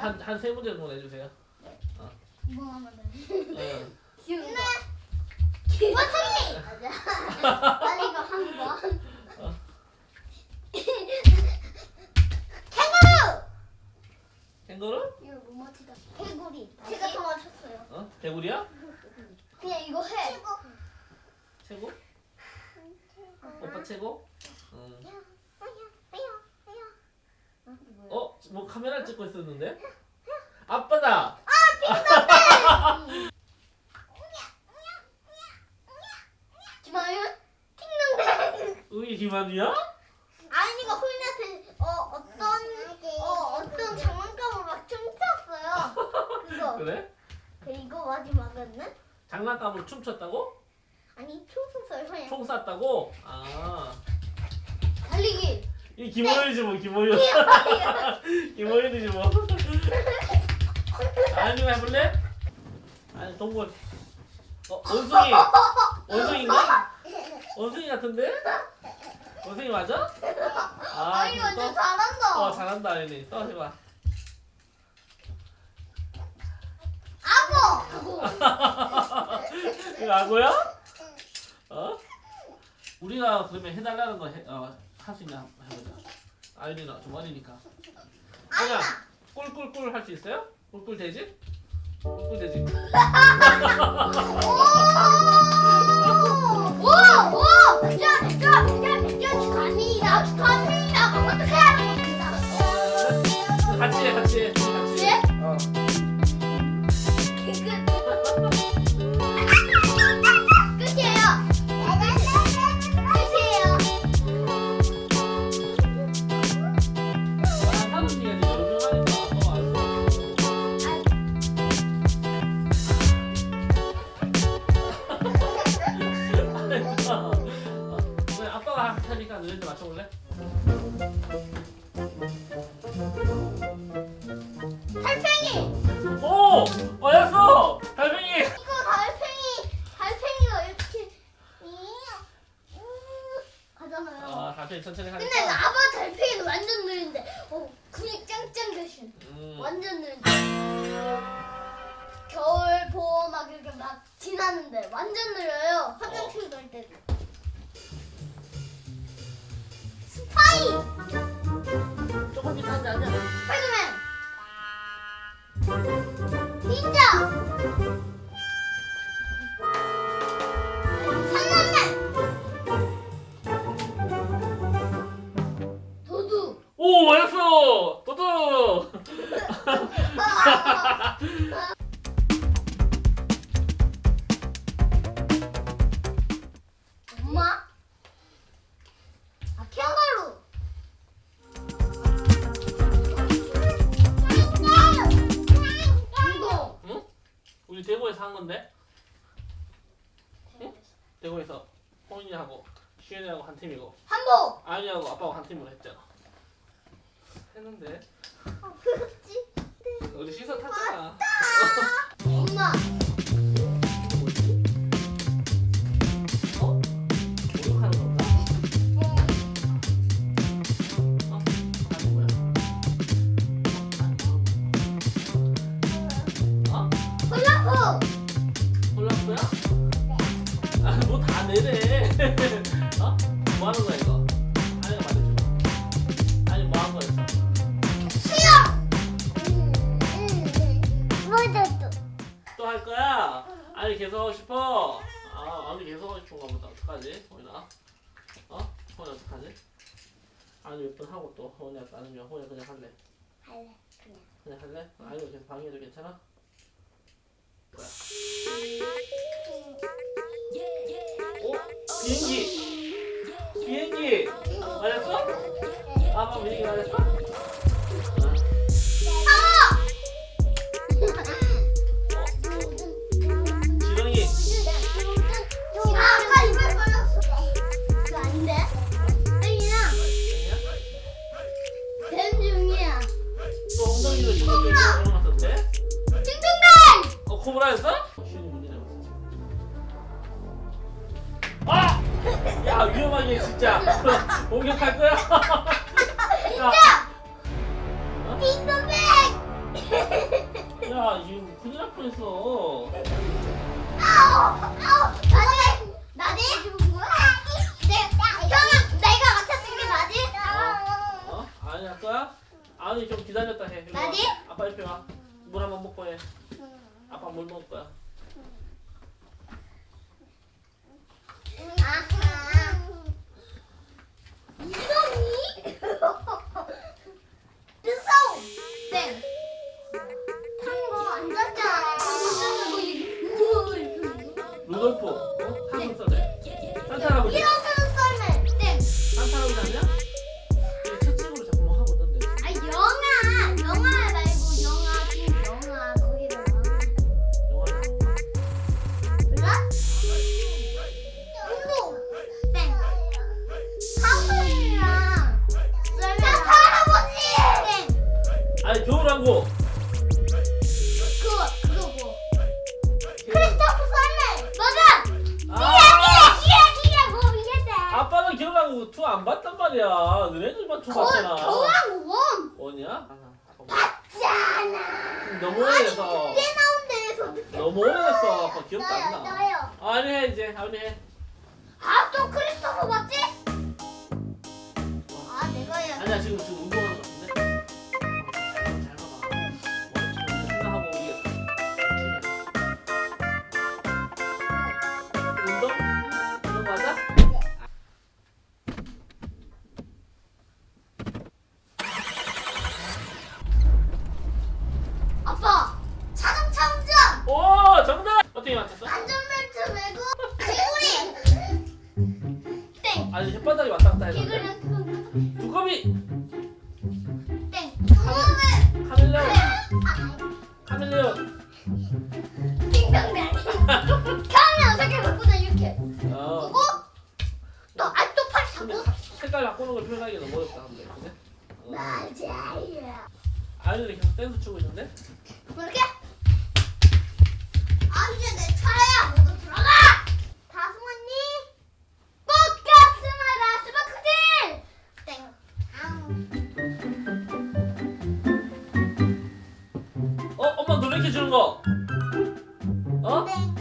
한 한 세 문제 정도 내주세요. 이번 하면 돼. 네. 쉬운 거. 원숭이. 맞아. 빨리 이거 한 번. 어. 캥거루. 캥거루? 이거 못 맞히다. 개구리. 제가 더 맞췄어요. 어? 개구리야? 그냥 이거 해. 최고? 오빠 최고? 응. 어? 뭐 카메라 찍고 있었는데? 아빠다! 김아윤? 팅동댕. 우리 김한우야? 아이니가 호인한테 어 어떤 어 어떤 장난감을 막 춤췄어요. 그거. 그래? 그리고 마지막에는 장난감으로 춤췄다고? 아니 춤췄어요. 총 쐈다고? 아. 이 김호연이지 뭐 김호연. 김호연이지 뭐. 아니 해볼래? 아니 동물. 어 원숭이. 원숭인가? 원숭이 같은데? 원숭이 맞아? 아 그럼 완전 또? 잘한다. 어 잘한다 아니 또 해봐. 아고. 이거 아고야? 어? 우리가 그러면 해달라는 거 해, 어, 할 수 있나 한번 해보자. 아이리는 좀 어리니까. 그냥 꿀꿀꿀 할 수 있어요? 꿀꿀 돼지? 꿀꿀 돼지. 대구에서 홍인이하고 시현이하고 한 팀이고 한복! 아윤이하고 아빠하고 한 팀으로 했잖아. 했는데 아, 그렇지. 우리 시선 탔잖아. 엄마! 또 할 거야? 아니 계속 하고 싶어? 아 아니 계속 하고 싶은가 보다. 어떡하지? 호인아? 어? 호인 어떡하지? 아니 몇 번 하고 또 호인이가 아니면 호인 그냥 할래? 할래, 그냥. 그냥 할래? 아니면 계속 방해해도 괜찮아? 뭐야? 오? 비행기! 비행기! 맞았어? 아빠 비행기 맞았어? 지 이거 또 열어놨었는데? 딩동댕! 어 코브라였어? 쉬는 문제 잡았어. 아! 야 위험하게 진짜 공격할 거야? 야, 딩동댕! 뻔했어. 아우 아빠 물 먹을 거야. 아빠는 겨울왕국 2안 봤단 말이야. 너네들만 2거 봤잖아. 겨울왕국 원 뭐냐? 뭐. 봤잖아 너무 오래돼서. 그때 나온 데에서 너무 오래됐어. 아빠 기억도 안 나. 나요 아니 해 이제. 아니 해. 아또 크리스토프 맞지? 아 내가 해야 아니야 지금 지금 색깔 바꾸는 걸 표현하기 너무 어렵다 근데? 어. 맞아요 아이들이 계속 댄스 추고 있는데? 그렇게 아 이제 내 차례야 모두 들어가 다솜 언니 뽑겠습니다 수박 크질 땡 아우 어? 엄마 노래해 주는 거! 어? 땡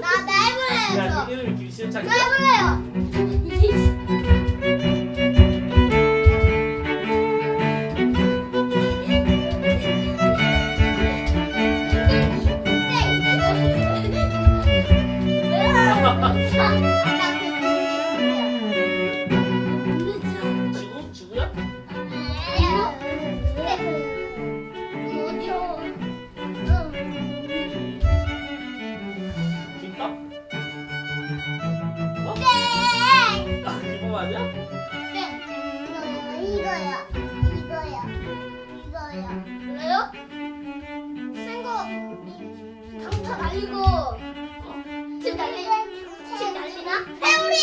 나, 야, 저네 이름이 김시현창이야? 저 해볼래요 이거야, 이거야, 이거야. 그래요? 센거 당차 날리고 집 날리 집 날리나? 회오리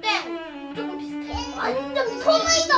땡 조금 비슷해 완전 소미도 태풍!